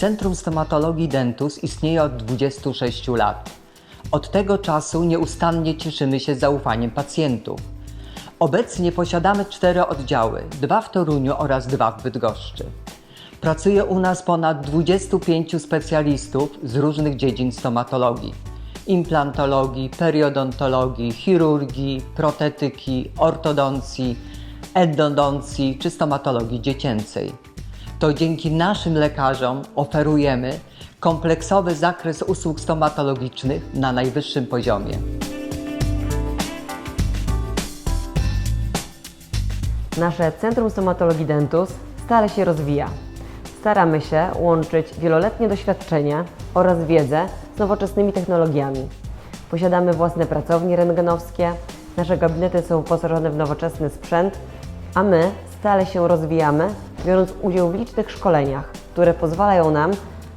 Centrum Stomatologii Dentus istnieje od 26 lat. Od tego czasu nieustannie cieszymy się zaufaniem pacjentów. Obecnie posiadamy cztery oddziały, dwa w Toruniu oraz dwa w Bydgoszczy. Pracuje u nas ponad 25 specjalistów z różnych dziedzin stomatologii. Implantologii, periodontologii, chirurgii, protetyki, ortodoncji, endodoncji czy stomatologii dziecięcej. To dzięki naszym lekarzom oferujemy kompleksowy zakres usług stomatologicznych na najwyższym poziomie. Nasze Centrum Stomatologii Dentus stale się rozwija. Staramy się łączyć wieloletnie doświadczenie oraz wiedzę z nowoczesnymi technologiami. Posiadamy własne pracownie rentgenowskie, nasze gabinety są wyposażone w nowoczesny sprzęt, a my stale się rozwijamy, biorąc udział w licznych szkoleniach, które pozwalają nam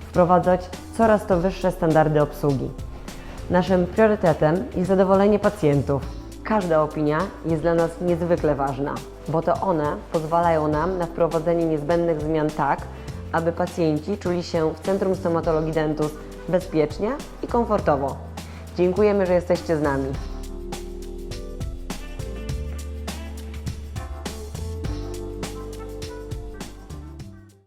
wprowadzać coraz to wyższe standardy obsługi. Naszym priorytetem jest zadowolenie pacjentów. Każda opinia jest dla nas niezwykle ważna, bo to one pozwalają nam na wprowadzenie niezbędnych zmian tak, aby pacjenci czuli się w Centrum Stomatologii Dentus bezpiecznie i komfortowo. Dziękujemy, że jesteście z nami.